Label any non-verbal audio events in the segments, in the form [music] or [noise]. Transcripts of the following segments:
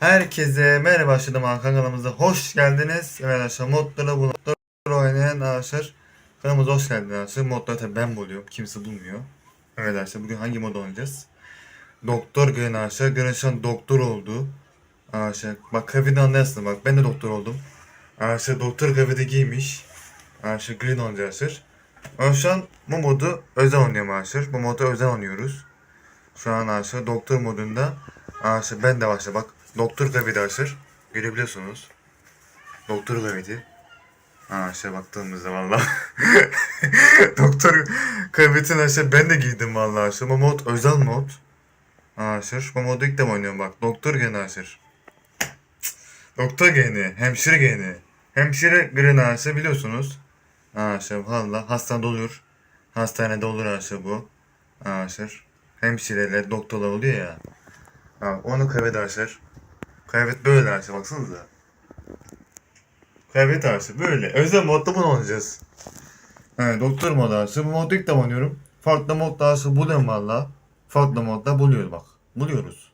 Herkese merhaba başladım kanalımıza hoş geldiniz. Evet arkadaşlar modları bu modları oynayan arkadaşlar kanalımıza hoş geldiniz arkadaşlar. Modları tabi ben buluyorum kimse bulmuyor. Evet arkadaşlar bugün hangi mod oynayacağız? Doktor Green arkadaşlar. Green şu doktor oldu. Arkadaşlar bak kıyafetini anlayarsın bak ben de doktor oldum. Arkadaşlar doktor kıyafeti giymiş. Arkadaşlar Green oynayacak arkadaşlar. Şu bu modu özel oynuyorum arkadaşlar. Bu modu özel oynuyoruz. Şu an arkadaşlar doktor modunda Arkadaşlar ben de başla bak. Doktor kıyafeti arkadaşlar. Görebiliyorsunuz. Doktor kıyafeti. Arkadaşlar baktığımızda valla. doktor kıyafetini arkadaşlar ben de giydim valla arkadaşlar. Bu mod özel mod. Arkadaşlar bu modu ilk defa oynuyorum bak. Doktor gene arkadaşlar. Doktor gene. Hemşire gene. Hemşire green arkadaşlar biliyorsunuz. Arkadaşlar valla hastanede olur. Hastanede olur arkadaşlar bu. Arkadaşlar. Hemşireler, doktorlar oluyor ya. Ha, onu kaybet arkadaşlar. Kaybet böyle arkadaşlar baksanıza. Kaybet arkadaşlar böyle. Özel modda bunu oynayacağız. Evet doktor modu arkadaşlar. Bu modu ilk defa oynuyorum. Farklı modda arkadaşlar buluyorum valla. Farklı modda buluyoruz bak. Buluyoruz.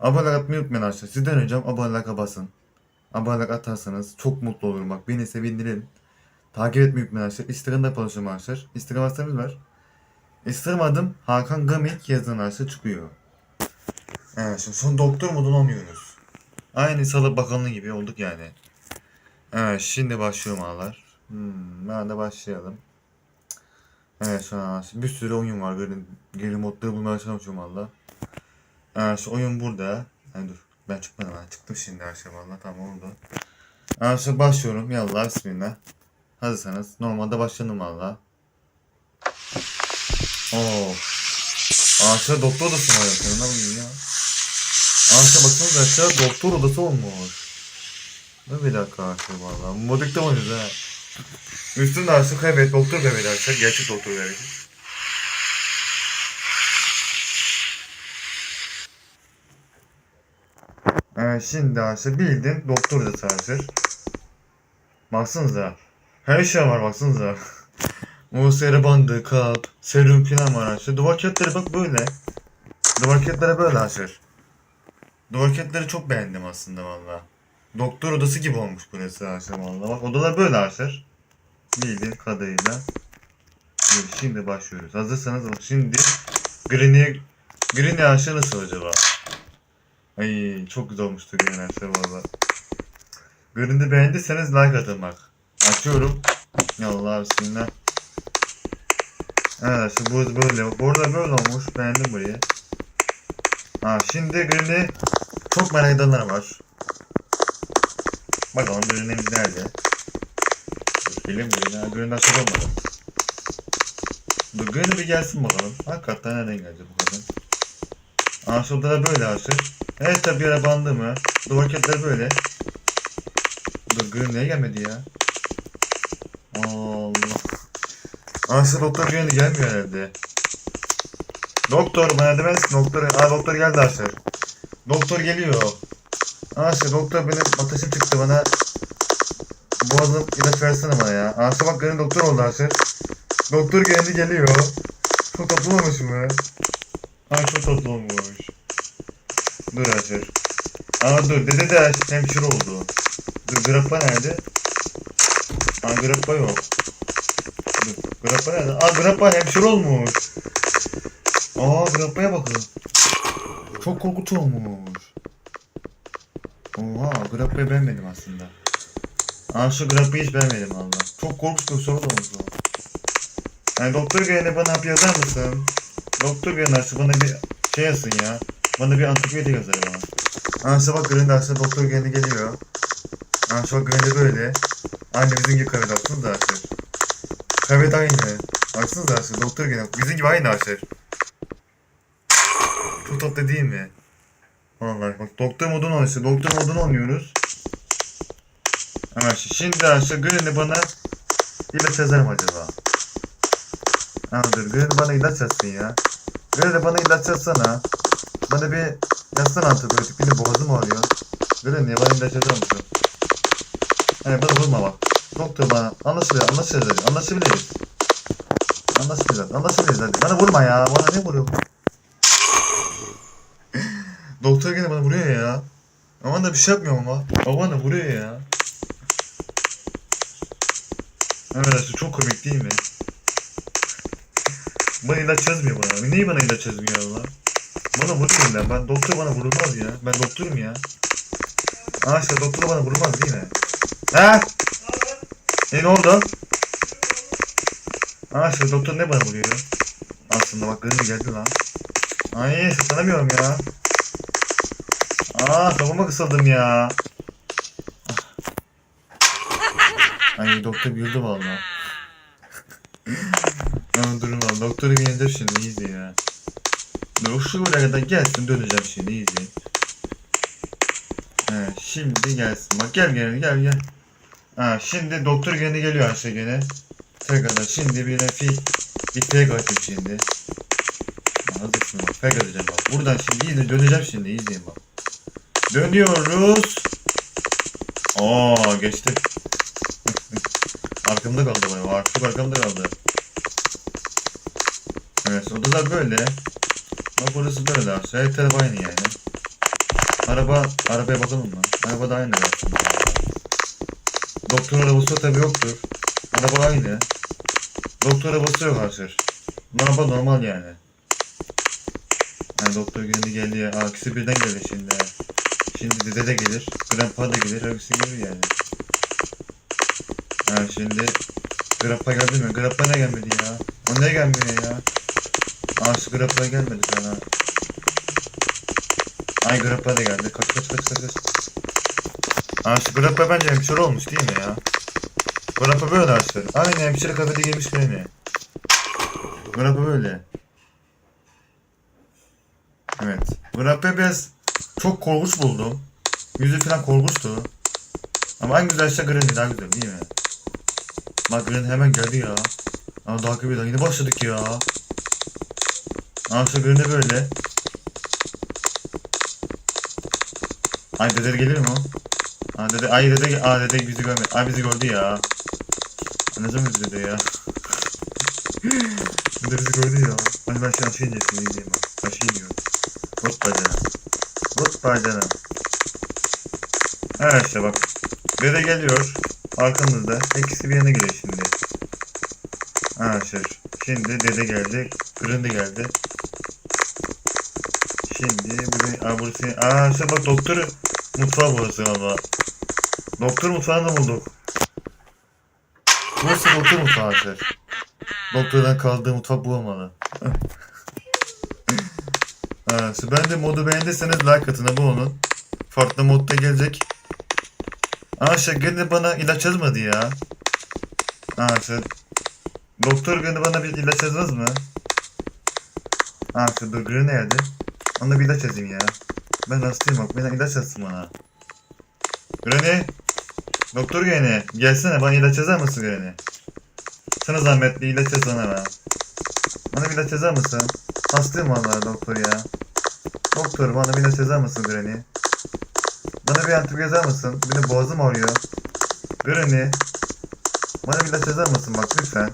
Abone atmayı unutmayın arkadaşlar. Sizden ricam abone basın. Abone atarsanız çok mutlu olurum bak. Beni sevindirin. Takip etmeyi unutmayın arkadaşlar. Instagram'da paylaşıyorum arkadaşlar. Instagram hesabımız var. Instagram adım Hakan Gamik yazın arkadaşlar çıkıyor. Evet şimdi son doktor modunu oynuyoruz. Aynı Sağlık Bakanlığı gibi olduk yani. Evet şimdi başlıyorum ağlar. Hmm, ben de başlayalım. Evet şu an bir sürü oyun var. Böyle geri modları bulmaya çalışıyorum valla. Evet şu oyun burada. Yani dur ben çıkmadım ha. Çıktım şimdi her şey valla tamam oldu. Evet şimdi başlıyorum. Yallah bismillah. Hazırsanız normalde başladım valla. Oo. Ağaçta doktor ya. Sen ne yapıyorsun ya? Ağaçta baksanıza aşağı doktor odası olmuş. Ne bir dakika arkadaşlar valla. Modikte mi oynuyoruz ha? Üstünde artık kaybet doktor kaybet arkadaşlar. Gerçek doktor kaybet. Evet şimdi arkadaşlar bildiğin doktor odası arkadaşlar. Baksanıza. Her şey var baksanıza. Seri bandı, kap, serum falan var arkadaşlar. Duvar kağıtları bak böyle. Duvar kağıtları böyle arkadaşlar. Kağıtları çok beğendim aslında valla. Doktor odası gibi olmuş burası arkadaşlar valla. Bak odalar böyle arkadaşlar. Bildiğin kadarıyla. Evet, şimdi başlıyoruz. Hazırsanız bak şimdi Green'i Green'i aşağı nasıl acaba? Ay çok güzel olmuştu Green aşağı valla. Green'i beğendiyseniz like atın bak. Açıyorum. Yallah bismillah. Evet işte bu böyle. Burada böyle olmuş. Beğendim burayı. Ha şimdi Green'i çok merak edenler var. Bakalım Green'imiz nerede? Gelin Green'e. Green'den çok olmadı. Dur bir gelsin bakalım. Hakikaten nereden gelecek bu kadın? Aa şurada da böyle açır. Evet tabi ara bandı mı? Duvar kağıtları böyle. Dur Green niye gelmedi ya? Allah. Aslında doktor geldi gelmiyor herhalde. Doktor bana demezsin doktor. Aa doktor geldi Aşır. Doktor geliyor. Aşır doktor benim ateşim çıktı bana. Boğazım ilaç versene bana ya. Aşır bak benim doktor oldu Aşır. Doktor geldi geliyor. Çok tatlı olmuş mu? Ay çok tatlı olmuş. Dur Aşır. Aa dur dede de hemşire oldu. Dur grappa nerede? Aa grappa yok. Dur, Grappa nerede? Aa Grappa hemşire olmuş. Aa Grappa'ya bakın. Çok korkunç olmuş. Oha Grappa'yı beğenmedim aslında. Aa şu Grappa'yı hiç beğenmedim valla. Çok korkunç bir soru olmuş o. Yani doktor gelene bana bir yazar mısın? Doktor gelene şu bana bir şey yazsın ya. Bana bir antibiyotik yazar bana. Aa şu bak Green aslında doktor gelene geliyor. Aa şu bak Green de böyle. Aynı bizim gibi kahve da artık. Evet aynı. Baksanıza arkadaşlar doktor gene. Bizim gibi aynı arkadaşlar. Çok tatlı değil mi? Vallahi bak doktor modunu oynuyoruz. Doktor modunu oynuyoruz. Evet şimdi arkadaşlar Green'i bana ilaç yazar acaba? Ha dur Green'i bana ilaç yazsın ya. Green'i bana ilaç yazsana. Bana bir yazsana antibiyotik. Benim boğazım ağrıyor. Green'i bana ilaç yazar mısın? Evet bana vurma bak. Doktor bana anlaşılıyor anlaşılıyor anlaşabiliriz. Anlaşabiliriz anlaşabiliriz hadi. Bana vurma ya bana ne vuruyor? Doktor gene bana vuruyor ya. Ama da bir şey yapmıyorum ama. Baba da vuruyor ya. Evet çok komik değil mi? Bana ilaç yazmıyor bana. Niye bana ilaç yazmıyor Allah? Bana vuruyor lan. Ben doktor bana vurulmaz ya. Ben doktorum ya. Aa işte doktor bana vurmaz değil mi? He? E ne oldu? Aa işte doktor ne bana vuruyor? Aslında bak gönlü geldi lan. Ay tutamıyorum ya. Aa kafama kısıldım ya. Ay doktor güldü valla. Ama durun valla doktoru bir yeneceğim şimdi iyice ya. Dur şu buraya kadar gelsin döneceğim şimdi iyice. Evet şimdi gelsin bak gel gel gel gel. Ha şimdi doktor gene geliyor aşağı gene. Tekrardan şimdi bir fi bir fake atayım şimdi. Ha, Hazırsın bak fake atacağım bak. Buradan şimdi yine döneceğim şimdi izleyin bak. Dönüyoruz. Aa geçti. Arkamda kaldı bayağı. Arka arkamda kaldı. Evet odalar böyle. Bak burası böyle aslında. Her taraf aynı yani. Araba, arabaya bakalım mı? Araba da aynı aslında. Doktor arabası tabi yoktur. Araba aynı. Doktor arabası yok arkadaşlar. Araba normal yani. Yani doktor geldi geldi ya. Aa, birden geldi şimdi. Şimdi dede de gelir. Grandpa da gelir. Hepsi gelir yani. Ha şimdi Grandpa geldi mi? Grandpa ne gelmedi ya? O ne gelmiyor ya? Aa şu Grandpa gelmedi sana. Ay Grandpa da geldi. Kaç kaç kaç kaç kaç. Aa şu Grandpa bence hemşire olmuş değil mi ya? Grandpa böyle arkadaşlar. Aynen hemşire kafede giymiş yani. Grandpa böyle. Evet. Biraz çok korkunç buldum. Yüzü falan korkunçtu. Ama en güzel şey Granny daha güzel değil mi? Bak Granny hemen geldi ya. Ama daha bir daha yeni başladık ya. Aa şu Granny böyle. Ay dede gelir mi o? Aa dede, ay dede, aa dede bizi görmedi. Ay bizi gördü ya. Zaman bizi dede ya? [laughs] dede bizi gördü ya. Hani ben şey. Ben şey iniyorum. Hop bacana. Bacana. Evet işte bak. Dede geliyor. Arkamızda. İkisi bir yana geliyor şimdi. Arkadaşlar. Şimdi dede geldi. Kırındı geldi. Şimdi burayı... Aa burası... Aa işte bak doktor mutfağı burası ama. Doktor mutfağını bulduk. Burası doktor mutfağı arkadaşlar. Doktordan kaldığı mutfak bu olmalı. Ha, ben de modu beğendiyseniz like atın abone olun. Farklı modda gelecek. Aa şey gene bana ilaç yazmadı ya. Aa şey Doktor gene bana bir ilaç yazmaz mı? Aa şu dur Granny nerede? Ona bir ilaç yazayım ya. Ben hastayım bak bana ilaç yazsın bana. Granny. Doktor Granny. Gelsene bana ilaç yazar mısın Granny? Sana zahmet bir ilaç yazsana bana. Bana bir ilaç yazar mısın? Hastayım vallahi doktor ya. Doktor bana bir ilaç yazar mısın Granny? Bana bir antibiyotik yazar mısın? Benim boğazım ağrıyor. Granny. Bana bir ilaç yazar mısın bak lütfen.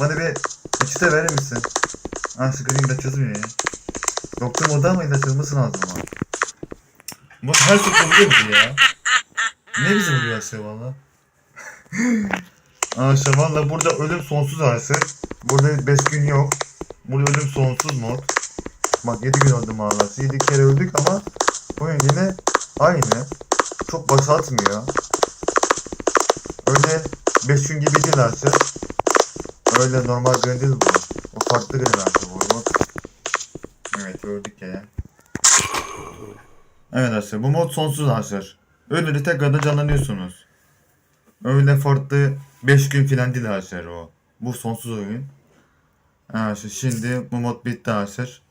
Bana bir reçete verir misin? Ah şu Granny ilaç yazmıyor ya. Doktor moda ama ilaç yazması lazım ama. Bu her şey buluyor bizi ya. Ne bizi buluyor şey valla. [laughs] Arkadaşlar valla burada ölüm sonsuz arkadaşlar. Burada 5 gün yok. Burada ölüm sonsuz mod. Bak 7 gün öldüm valla. 7 kere öldük ama oyun yine aynı. Çok başlatmıyor. Öyle 5 gün gibi değil arkadaşlar. Öyle normal gün değil bu. O farklı gün arkadaşlar bu. Evet gördük ya. Evet arkadaşlar bu mod sonsuz arkadaşlar. Ölünce tekrardan canlanıyorsunuz. Öyle farklı 5 gün filan değil arkadaşlar o. Bu sonsuz oyun. Arkadaşlar şimdi bu mod bitti arkadaşlar.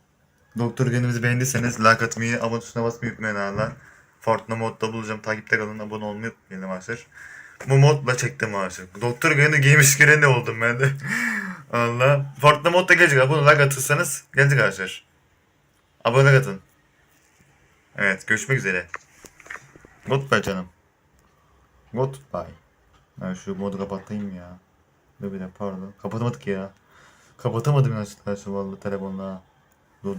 Doktor günümüzü beğendiyseniz like atmayı, abone tuşuna basmayı unutmayın arkadaşlar. Farklı modda bulacağım. Takipte kalın, abone olmayı unutmayın arkadaşlar. Bu modla çektim arkadaşlar. Doktor günü giymiş gireni oldum ben de. [laughs] Allah. Farklı modda gelecek. Abone like atırsanız gelecek arkadaşlar. Abone atın. Evet görüşmek üzere. Goodbye canım. Goodbye. Ben şu modu kapatayım ya. Dur bir de pardon. Kapatamadık ya. Kapatamadım ya arkadaşlar vallahi telefonla. Dur.